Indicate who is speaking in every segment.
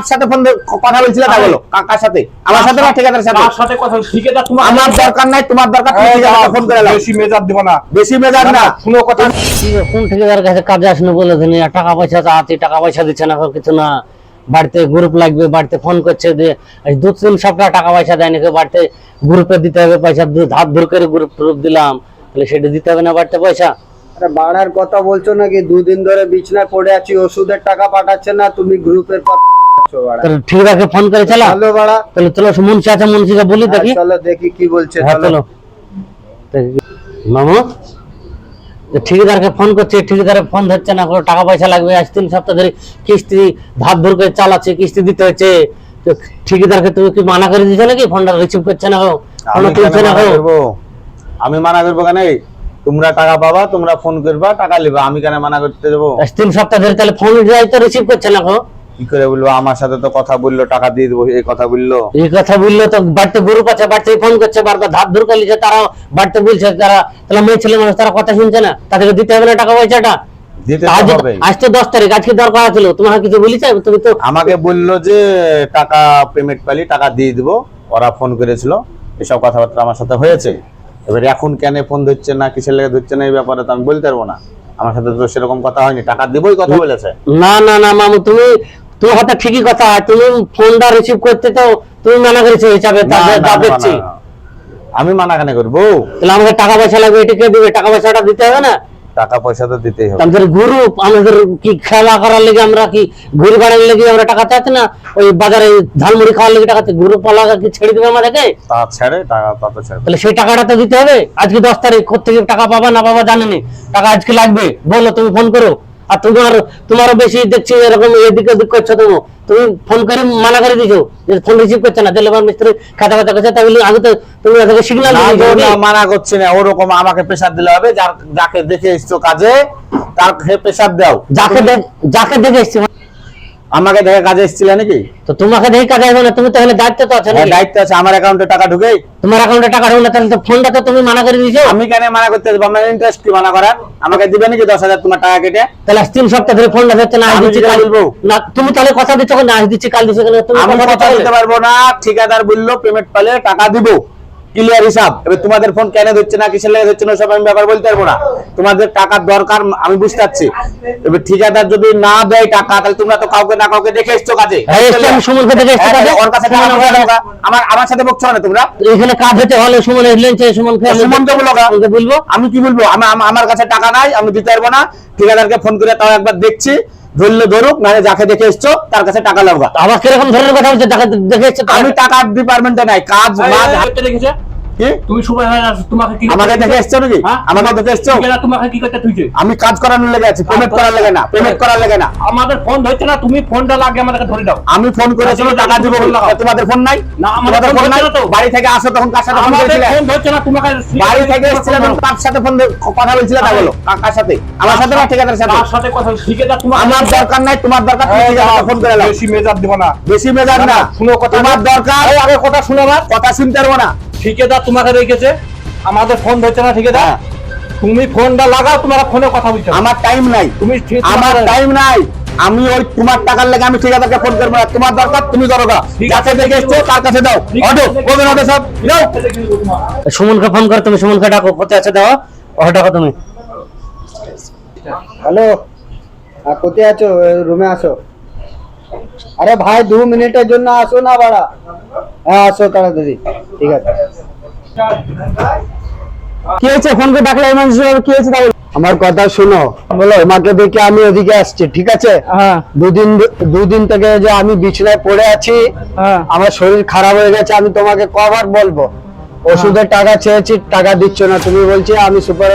Speaker 1: কার সাথে ফোন কথা বলছিলে তা বলো। কার সাথে? আমার সাথে না ঠিকাদারের সাথে।
Speaker 2: তার সাথে কথা ঠিকাদার তোমার
Speaker 1: আমার দরকার নাই তোমার দরকার তুমি ফোন করে নাও
Speaker 2: বেশি মেজার দিব না।
Speaker 1: বেশি মেজাজ না।
Speaker 2: শুনো কথা।
Speaker 3: কোন ঠিকাদার কাছে কাজে আসেনি বলে দিনি টাকা পয়সা চাচ্ছি টাকা পয়সা দিচ্ছে না কিছু না। বাড়িতে গ্রুপ লাগবে বাড়িতে ফোন করছে যে দু তিন সপ্তাহ টাকা পয়সা দেয়নি কেউ বাড়িতে গ্রুপে দিতে হবে পয়সা হাত ধরে করে গ্রুপ ট্রুপ দিলাম। তাহলে সেটা দিতে হবে না বাড়িতে পয়সা?
Speaker 4: আরে বাড়ার কথা বলছো নাকি? দুদিন ধরে বিছনায় পড়ে আছি ওষুধের টাকা পাঠাচ্ছে না তুমি গ্রুপের কথা
Speaker 3: ঠিকাদারকে ফোন করে চালা।
Speaker 4: চলো বাড়া।
Speaker 3: তাহলে চলো মুন্সি আছে মুন্সিকে বলি
Speaker 4: হ্যাঁ,
Speaker 3: দেখি।
Speaker 4: চলো দেখি কি বলছে
Speaker 3: হ্যাঁ
Speaker 4: চলো।
Speaker 3: চলো। মামু ঠিকাদারকে ফোন করছে ফোন ধরছে না কোনো টাকা পয়সা লাগবে আজ তিন সপ্তাহ ধরে কিস্তি ধার ধর করে চালাচ্ছে কিস্তি দিতে হচ্ছে। তো ঠিকাদারকে তুমি কি মানা করে দিয়েছ নাকি? ফোনটা রিসিভ করছে না তুলছে না
Speaker 1: মানা করব? আমি মানা করব কেন? তোমরা টাকা পাবা তোমরা ফোন করবা টাকা লিবা আমি কেন মানা করতে দেবো?
Speaker 3: তিন সপ্তাহ ধরে তাহলে ফোন তো রিসিভ করছে না গো
Speaker 1: কি করে বলব আমার সাথে তো কথা বলল টাকা দিয়ে দেবো এই কথা বলল।
Speaker 3: এই কথা বললে তো বাড়িতে আছে বাড়িতে ফোন করছে বারবার ধার ধর তারা বাড়িতে বলছে তারা তাহলে মেয়ে ছেলে মানুষ তারা কথা শুনছে না। তাদেরকে দিতে হবে না টাকা পয়সাটা। আজ তো দশ তারিখ আজকে দরকার ছিল। তোমার কিছু বলিছে তুমি তো
Speaker 1: আমাকে বলল যে টাকা পেমেন্ট পালি টাকা দিয়ে দিব। ওরা ফোন করেছিল। এসব কথাবার্তা আমার সাথে হয়েছে। এবার এখন কেন ফোন ধরছে না কিসের লেগে ধরছে না এই ব্যাপারে তো আমি বলতে পারব না। আমার সাথে তো সেরকম কথা হয়নি। টাকা দিবই কথা বলেছে।
Speaker 3: না না না মামু তুমি তোমার কথা ঠিকই কথা তুমি ফোনটা রিসিভ করতে তো তুমি মানা করেছ হিসাবে তা দেখছি।
Speaker 1: আমি মানা কেন করব?
Speaker 3: তাহলে আমাকে টাকা পয়সা লাগবে এটা কে দিবে? টাকা পয়সাটা দিতে হবে না?
Speaker 1: টাকা পয়সা তো দিতেই হবে।
Speaker 3: আমাদের গ্রুপ আমাদের কি খেলা করার লেগে আমরা কি ঘুরে বেড়ার লেগে আমরা টাকা চাচ্ছি না? ওই বাজারে ঝালমুড়ি খাওয়ার লেগে টাকা গ্রুপ ওয়ালা কি ছেড়ে দিবে আমাদেরকে?
Speaker 1: তা ছেড়ে টাকা তা তো ছেড়ে
Speaker 3: তাহলে সেই টাকাটা তো দিতে হবে। আজকে দশ তারিখ থেকে টাকা পাবা না পাবা জানেনি টাকা আজকে লাগবে বলো তুমি ফোন করো। আর তোমার তোমারও বেশি দেখছি এরকম এদিকে ওদিক করছ তুমি তুমি ফোন করে মানা করে দিছো যে ফোন রিসিভ করছে না। তাহলে মিস্ত্রি খাতা খাতা করছে তাহলে আগে তো তুমি ওদেরকে সিগন্যাল
Speaker 1: মানা করছে না। ওরকম আমাকে প্রেসার দিলে হবে। যার যাকে দেখে এসছো কাজে তার প্রেসার দাও।
Speaker 3: যাকে দেখ- যাকে দেখে এসছি।
Speaker 1: আমাকে দেখে কাজে এসেছিলে নাকি
Speaker 3: তো তোমাকে দেখে কাজ আসবে না তুমি তাহলে দায়িত্ব তো আছে
Speaker 1: হ্যাঁ, দায়িত্ব আছে আমার অ্যাকাউন্টে টাকা ঢুকে
Speaker 3: তোমার অ্যাকাউন্টে টাকা ঢোকে না তাহলে তো ফোনটা তো তুমি মানা করে দিয়েছ
Speaker 1: আমি কেন মানা করতে দেবো আমার ইন্টারেস্ট কি মানা করার আমাকে দিবে নাকি দশ হাজার তোমার টাকা কেটে
Speaker 3: তাহলে তিন সপ্তাহ ধরে ফোনটা ধরছে না দিচ্ছি কাল। না তুমি তাহলে কথা দিচ্ছ না দিচ্ছি কাল দিচ্ছি
Speaker 1: আমি
Speaker 3: কথা
Speaker 1: দিতে পারব না ঠিকাদার বলল পেমেন্ট পেলে টাকা দিব ক্লিয়ার হিসাব। এবার তোমাদের ফোন কেন ধরছে না কিসের লেগে ধরছে না সব আমি ব্যাপার বলতে পারব না। তোমাদের টাকার দরকার আমি বুঝতে পারছি। এবার ঠিকাদার যদি না দেয় টাকা তাহলে তোমরা তো কাউকে না কাউকে দেখে এসছো কাজে।
Speaker 3: হ্যাঁ,
Speaker 1: হ্যাঁ। ওর কাছে গা। আমার আমার সাথে বকছো না তোমরা?
Speaker 3: এখানে কাজ হতে হলে সুমন
Speaker 1: সুমনকে বলো
Speaker 3: বলব।
Speaker 1: আমি কি বলব? আমার কাছে টাকা নাই আমি দিতে পারব না। ঠিকাদারকে ফোন করে তাও একবার দেখছি। ধরলে ধরুক নাহলে যাকে দেখে এসছো তার কাছে টাকা লাগবা
Speaker 3: আবার কীরকম ধরনের কথা বলছে দেখে দেখে এসছে।
Speaker 1: আমি টাকা ডিপার্টমেন্টে নাই কাজ
Speaker 2: তুমি সুপার তোমাকে কি
Speaker 1: আমাকে দেখে এসছো নাকি?
Speaker 2: হ্যাঁ?
Speaker 1: আমাকে দেখে এসছো?
Speaker 2: তোমাকে কি করতে তুইছে
Speaker 1: আমি কাজ করানোর লেগে আছি পেমেন্ট করার লেগে না পেমেন্ট করার লেগে না।
Speaker 2: আমাদের ফোন ধরছে না তুমি ফোনটা লাগে আমাদেরকে ধরে দাও।
Speaker 1: আমি ফোন করেছিল টাকা দিব তোমাদের ফোন নাই?
Speaker 2: না, আমাদের ফোন না।
Speaker 1: বাড়ি থেকে আসো তখন কার সাথে ফোন করেছিলে?
Speaker 2: ফোন ধরছে না তোমাকে
Speaker 1: বাড়ি থেকে এসেছিলে তখন কার সাথে ফোন কথা বলছিলে তা বলো। কার সাথে? আমার সাথে না ঠিকাদারের সাথে?
Speaker 2: সাথে কথা ঠিকাদার তোমার
Speaker 1: আমার দরকার নাই তোমার দরকার তুমি ফোন করে নাও।
Speaker 2: বেশি মেজার দিব না।
Speaker 1: বেশি মেজাজ না
Speaker 2: শুনো কথা
Speaker 1: তোমার দরকার
Speaker 2: আগে কথা শুনে আমার
Speaker 1: কথা শুনতে পারব না।
Speaker 2: ঠিকাদার তোমাকে রেখেছে। আমাদের ফোন ধরছে না ঠিকাদার?
Speaker 1: হ্যাঁ।
Speaker 2: তুমি ফোনটা লাগাও তোমার ফোনে কথা বলছো।
Speaker 1: আমার টাইম নাই।
Speaker 2: তুমি ঠিক-
Speaker 1: আমার টাইম নাই। আমি ওই তোমার টাকার লেগে আমি ঠিকাদারকে ফোন করব না। তোমার দরকার তুমি করো গা।
Speaker 2: ঠিক আছে,
Speaker 1: দেখে এসছো তার কাছে দাও। অটো কোবেন অটো সব যাও
Speaker 3: সুমনকে ফোন করে তুমি সুমনকে ডাকো কোথায় আছে দাও। ও ডাকো তুমি।
Speaker 4: হ্যালো। আর কোথায় আছো? রুমে আসো আরে ভাই দু মিনিটের জন্য আসো না বাড়া হ্যাঁ আসো তাড়াতাড়ি ঠিক আছে।
Speaker 3: কি হয়েছে? ফোন করে ডাকলে মানুষ কি হয়েছে তাই
Speaker 4: আমার কথা শোনো। বলো। তোমাকে দেখে আমি ওদিকে আসছি ঠিক আছে?
Speaker 3: হ্যাঁ।
Speaker 4: দুদিন দুদিন থেকে যে আমি বিছানায় পড়ে আছি
Speaker 3: হ্যাঁ।
Speaker 4: আমার শরীর খারাপ হয়ে গেছে আমি তোমাকে কবার বলব। ওষুধের টাকা চেয়েছি টাকা দিচ্ছ না। তুমি বলছি আমি সুপার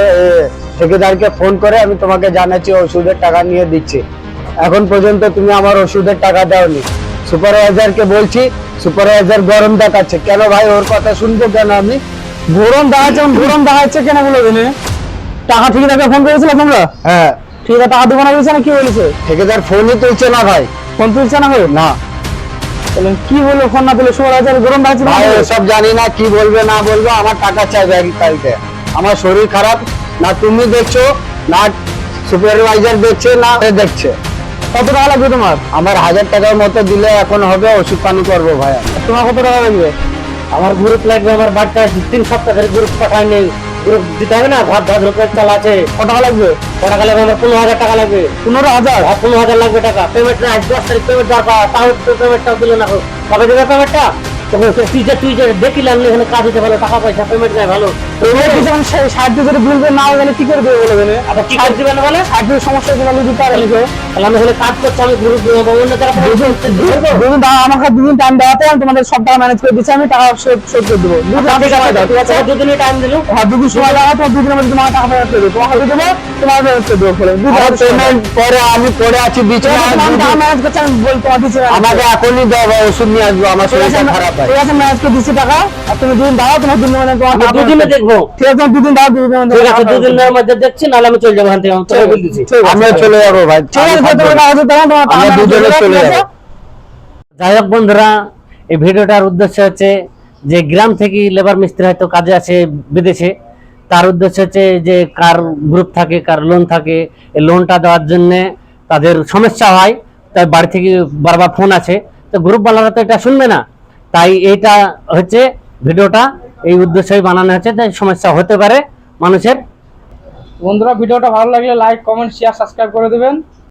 Speaker 4: ঠিকাদারকে ফোন করে আমি তোমাকে জানাচ্ছি ওষুধের টাকা নিয়ে দিচ্ছি। এখন পর্যন্ত তুমি আমার ওষুধের টাকা দাওনি। সুপারভাইজারকে বলছি সুপারভাইজার গরম দেখাচ্ছে। কেন ভাই? ওর কথা শুনব কেন আমি?
Speaker 3: গরম দেখাচ্ছে গরম দেখাচ্ছে কেন বলে দিনে টাকা ঠিক থাকে ফোন করেছিল তোমরা?
Speaker 4: হ্যাঁ।
Speaker 3: ঠিক আছে টাকা দেবো না বলছে না কি বলেছে?
Speaker 4: ঠিকাদার ফোনই তুলছে না ভাই।
Speaker 3: ফোন তুলছে না গো?
Speaker 4: না।
Speaker 3: কি বলল ফোন না তুলে? হাজার গরম দেখাচ্ছে
Speaker 4: ভাই? ওসব জানি না কি বলবে না বলবে আমার টাকা চাইবে এক তারিখে আমার শরীর খারাপ না তুমি দেখছ না সুপারভাইজার দেখছে না দেখছে।
Speaker 5: কত টাকা লাগবে তোমার? আমার হাজার টাকার মতো দিলে এখন হবে ওষুধ পানি করব ভাইয়া। তোমার কত টাকা লাগবে?
Speaker 3: আমার গ্রুপ লাগবে আমার বাচ্চা তিন সপ্তাহ ধরে গ্রুপ পাঠায়নি গ্রুপ দিতে হবে না ভাত ভাত রূপের চাল আছে
Speaker 5: কত টাকা লাগবে?
Speaker 3: ক টাকা লাগবে আমার পনেরো হাজার টাকা লাগবে।
Speaker 5: পনেরো হাজার?
Speaker 3: আর পনেরো হাজার লাগবে টাকা। পেমেন্ট না দশ তারিখ পেমেন্ট দরকার তাও পেমেন্টটাও দিল না। কবে দেবে পেমেন্টটা তুই যে তুই যে দেখিলাম এখানে কাজ হতে ভালো টাকা পয়সা পেমেন্ট নেই ভালো।
Speaker 5: কিছু ষাট না কি করে দেবে বলে
Speaker 3: আবার কি করে দিবে বলে?
Speaker 5: ষাট সমস্যা তোমাকে দিতে পারে নাকি
Speaker 3: তাহলে আমি কাজ করছি আমি গ্রুপ অন্য যারা
Speaker 5: দুদিন দাও আমাকে দুদিন টাইম দেওয়াতে আমি তোমাদের সব টাকা ম্যানেজ করে দিচ্ছি আমি টাকা শোধ শোধ করে দেবো।
Speaker 3: ঠিক আছে দুদিনই টাইম দিল।
Speaker 5: হ্যাঁ দুদিন সময় দাও তোমার দুদিনের মধ্যে তোমার টাকা ফেরত দেবো। তোমাকে দিয়ে দেবো তোমার ফেরত করে দেবো ফলে পেমেন্ট পরে আমি পরে আছি ম্যানেজ করছি আমি বল তোমার দিচ্ছি আমাকে এখনই দাও ওষুধ নিয়ে আসব আমার শরীরটা খারাপ হয়। ঠিক আছে ম্যানেজ করে দিচ্ছি টাকা আর তুমি দুদিন দাও তোমার দুদিনের মধ্যে তোমার
Speaker 3: দুদিনে। দেখব
Speaker 5: ঠিক আছে দুদিন দাও দুদিনের
Speaker 3: ঠিক আছে দুদিনের মধ্যে দেখছি নাহলে আমি চলে যাব এখান থেকে আমি বলে দিচ্ছি।
Speaker 5: আমিও চলে যাব ভাই ঠিক আছে তোমার কাগজ তোমার
Speaker 4: আমরা দুজনে চলে যাব।
Speaker 3: যাই হোক বন্ধুরা এই ভিডিওটার উদ্দেশ্য হচ্ছে যে গ্রাম থেকে লেবার মিস্ত্রি হয়তো কাজে আছে বিদেশে তার উদ্দেশ্য হচ্ছে যে কার গ্রুপ থাকে কার লোন থাকে এই লোনটা দেওয়ার জন্য তাদের সমস্যা হয় তাই বাড়ি থেকে বারবার ফোন আছে তো গ্রুপওয়ালারা তো এটা শুনবে না তাই এইটা হচ্ছে ভিডিওটা এই উদ্দেশ্যেই বানানো হয়েছে যে সমস্যা হতে পারে মানুষের।
Speaker 6: বন্ধুরা, ভিডিওটা ভালো লাগলে লাইক কমেন্ট শেয়ার সাবস্ক্রাইব করে দেবেন।